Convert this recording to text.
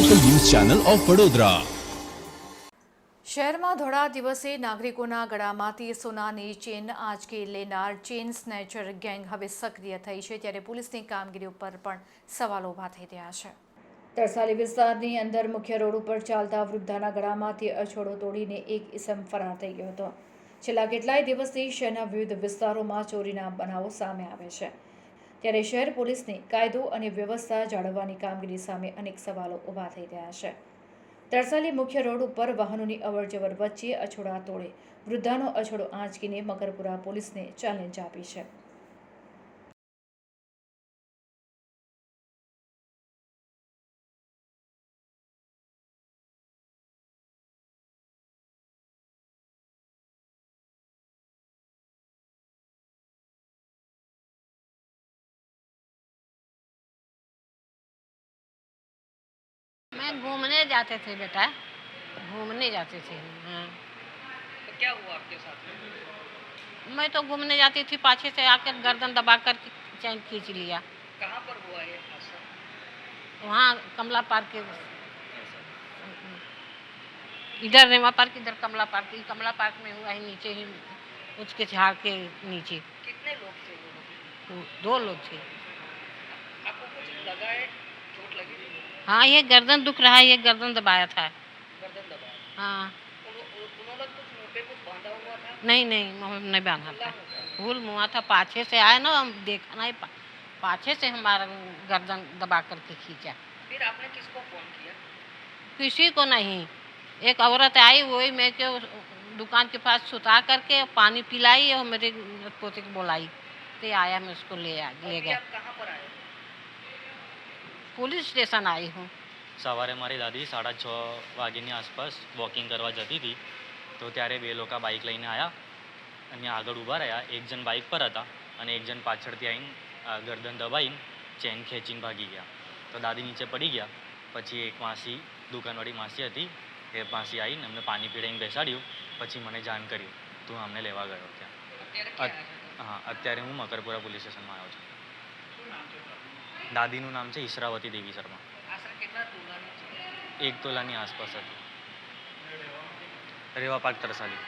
Channel of Vadodara શહેરમાં ધોળા દિવસે નાગરિકોના ગળામાંથી સોનાની ચેન આંચકે લેનાર ચેન સ્નેચર ગેંગ હવે સક્રિય થઈ છે ત્યારે પોલીસની કામગીરી ઉપર પણ સવાલો ઊભા થઈ રહ્યા છે. તરસાલી વિસ્તારની અંદર મુખ્ય રોડ ઉપર ચાલતા વૃદ્ધાના ગળામાંથી અછોડો તોડીને એક ઇસમ ફરાર થઈ ગયો હતો. છેલ્લા કેટલાય દિવસથી શહેરના વિવિધ વિસ્તારોમાં ચોરીના બનાવો સામે આવે છે. ત્યારે શહેર પોલીસની કાયદો અને વ્યવસ્થા જાળવવાની કામગીરી સામે અનેક સવાલો ઊભા થઈ રહ્યા છે. તરસાલી મુખ્ય રોડ ઉપર વાહનોની અવરજવર વચ્ચે અછોડા તોડે, વૃદ્ધાનો અછોડો આંચકીને મકરપુરા પોલીસને ચેલેન્જ આપી છે. मैं घूमने जाते थे बेटा घूमने जाते थे हाँ। तो क्या हुआ आपके साथ? में मैं तो घूमने जाती थी पाछे से आकर गर्दन दबा कर चैन खींच लिया। कहाँ पर हुआ ये हादसा? वहाँ कमला पार्क के इधर रेमा पार्क इधर कमला पार्क कमला पार्क में हुआ है नीचे ही उसके झाड़ के नीचे। कितने लोग थे दो लोग थे। आपको कुछ लगा है हाँ ये गर्दन दुख रहा है ये गर्दन दबाया था। गर्दन दबाया? हाँ। उन्होंने कुछ मुँह पे कुछ बांधा हुआ था? नहीं नहीं नहीं बांधा था। फूल मुआ था पाछे से आया ना हम देखा नहीं पा, पाछे से हमारा गर्दन दबा करके खींचा। फिर आपने किसको फ़ोन किया? किसी को नहीं। एक औरत आई वही मैं के दुकान के पास सुता करके पानी पिलाई और मेरे पोते को बुलाई। तो आया मैं उसको ले आ ले गया। પોલીસ સ્ટેશન આવી હું. સવારે મારી દાદી સાડા છ વાગ્યાની આસપાસ વોકિંગ કરવા જતી હતી. તો ત્યારે બે લોકો બાઇક લઈને આવ્યા અને આગળ ઊભા રહ્યા. એક જણ બાઇક પર હતા અને એક જણ પાછળથી આવીને ગરદન દબાઈને ચેન ખેંચીને ભાગી ગયા. તો દાદી નીચે પડી ગયા. પછી એક માસી દુકાનવાળી માસી હતી. એ માસી આવીને અમને પાણી પીડાઈને બેસાડ્યું. પછી મને જાણ કર્યું તું અમને લેવા ગયો ત્યાં હા અત્યારે હું મકરપુરા પોલીસ સ્ટેશનમાં આવ્યો છું? દાદીનું નામ છે ઈશરાવતી દેવી શર્મા. એક તોલાની આસપાસ હતી રેવા પાર્ક તરસાલી.